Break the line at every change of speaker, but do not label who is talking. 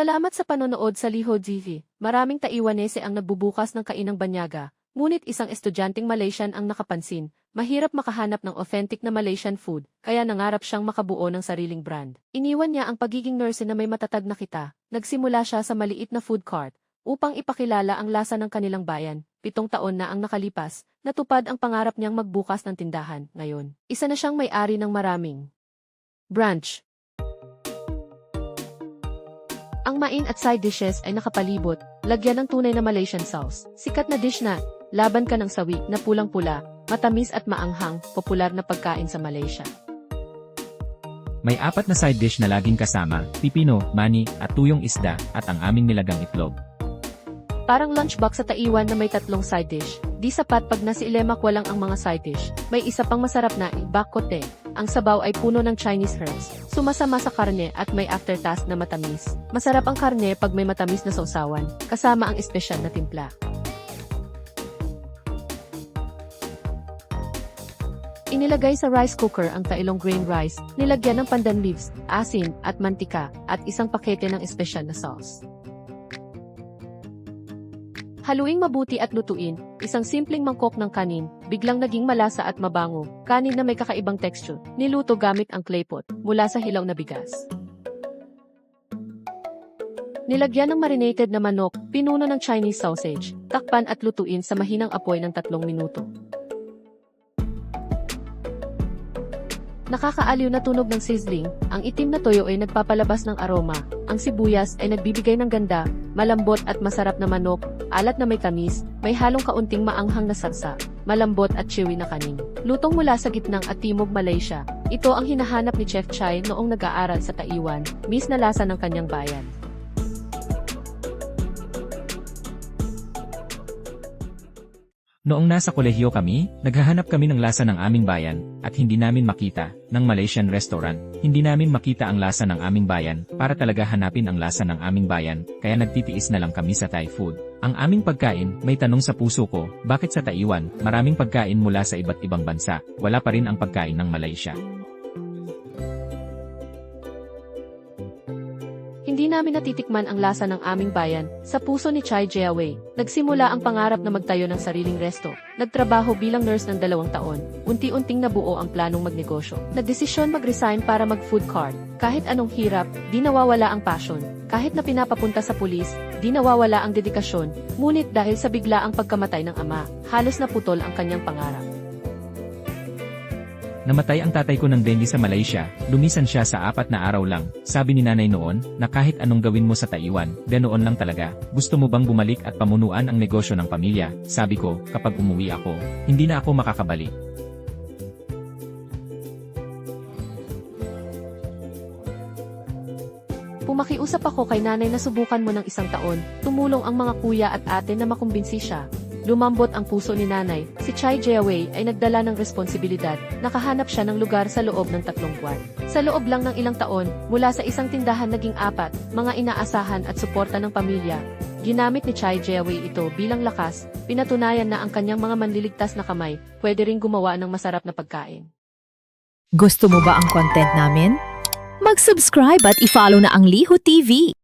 Salamat sa panonood sa Liho TV. Maraming Taiwanese ang nagbubukas ng kainang banyaga, ngunit isang estudyanteng Malaysian ang nakapansin. Mahirap makahanap ng authentic na Malaysian food, kaya nangarap siyang makabuo ng sariling brand. Iniwan niya ang pagiging nurse na may matatag na kita. Nagsimula siya sa maliit na food cart upang ipakilala ang lasa ng kanilang bayan. Pitong taon na ang nakalipas, natupad ang pangarap niyang magbukas ng tindahan. Ngayon, isa na siyang may-ari ng maraming branch. Ang main at side dishes ay nakapalibot, lagyan ng tunay na Malaysian sauce. Sikat na dish na, laban ka ng sawi na pulang-pula, matamis at maanghang, popular na pagkain sa Malaysia.
May apat na side dish na laging kasama, pipino, mani, at tuyong isda, at ang aming nilagang itlog.
Parang lunchbox sa Taiwan na may tatlong side dish. Di sapat pag nasi lemak walang ang mga side dish. May isa pang masarap na bakote. Ang sabaw ay puno ng Chinese herbs. Sumasama sa karne at may aftertaste na matamis. Masarap ang karne pag may matamis na sausawan, kasama ang espesyal na timpla. Inilagay sa rice cooker ang tailong grain rice, nilagyan ng pandan leaves, asin, at mantika, at isang pakete ng espesyal na sauce. Haluing mabuti at lutuin, isang simpleng mangkok ng kanin, biglang naging malasa at mabango, kanin na may kakaibang texture, niluto gamit ang clay pot, mula sa hilaw na bigas. Nilagyan ng marinated na manok, pinuno ng Chinese sausage, takpan at lutuin sa mahinang apoy ng tatlong minuto. Nakakaaliw na tunog ng sizzling, ang itim na toyo ay nagpapalabas ng aroma, ang sibuyas ay nagbibigay ng ganda, malambot at masarap na manok, alat na may tamis, may halong kaunting maanghang na sarsa, malambot at chewy na kanin. Lutong mula sa gitnang at timog Malaysia, ito ang hinahanap ni Chef Chai noong nag-aaral sa Taiwan, miss na lasa ng kanyang bayan.
Noong nasa kolehiyo kami, naghahanap kami ng lasa ng aming bayan, at hindi namin makita, ng Malaysian restaurant. Hindi namin makita ang lasa ng aming bayan, para talaga hanapin ang lasa ng aming bayan, kaya nagtitiis na lang kami sa Thai food. Ang aming pagkain, may tanong sa puso ko, bakit sa Taiwan, maraming pagkain mula sa iba't ibang bansa, wala pa rin ang pagkain ng Malaysia.
Hindi namin natitikman ang lasa ng aming bayan, sa puso ni Chai Jiawei. Nagsimula ang pangarap na magtayo ng sariling resto. Nagtrabaho bilang nurse ng dalawang taon. Unti-unting nabuo ang planong magnegosyo. Nagdesisyon mag-resign para mag-food cart. Kahit anong hirap, di nawawala ang passion. Kahit na pinapapunta sa pulis, di nawawala ang dedikasyon. Ngunit dahil sa bigla ang pagkamatay ng ama, halos naputol ang kanyang pangarap.
Namatay ang tatay ko ng dengue sa Malaysia, lumisan siya sa apat na araw lang. Sabi ni nanay noon, na kahit anong gawin mo sa Taiwan, ganoon lang talaga. Gusto mo bang bumalik at pamunuan ang negosyo ng pamilya? Sabi ko, kapag umuwi ako, hindi na ako makakabalik.
Pumakiusap ako kay nanay na subukan mo ng isang taon, tumulong ang mga kuya at ate na makumbinsi siya. Lumambot ang puso ni nanay, si Chai Jiawei ay nagdala ng responsibilidad, nakahanap siya ng lugar sa loob ng tatlong buwan. Sa loob lang ng ilang taon, mula sa isang tindahan naging apat, mga inaasahan at suporta ng pamilya. Ginamit ni Chai Jiawei ito bilang lakas, pinatunayan na ang kanyang mga manliligtas na kamay, pwede ring gumawa ng masarap na pagkain.
Gusto mo ba ang content namin? Mag-subscribe at i-follow na ang Liho TV.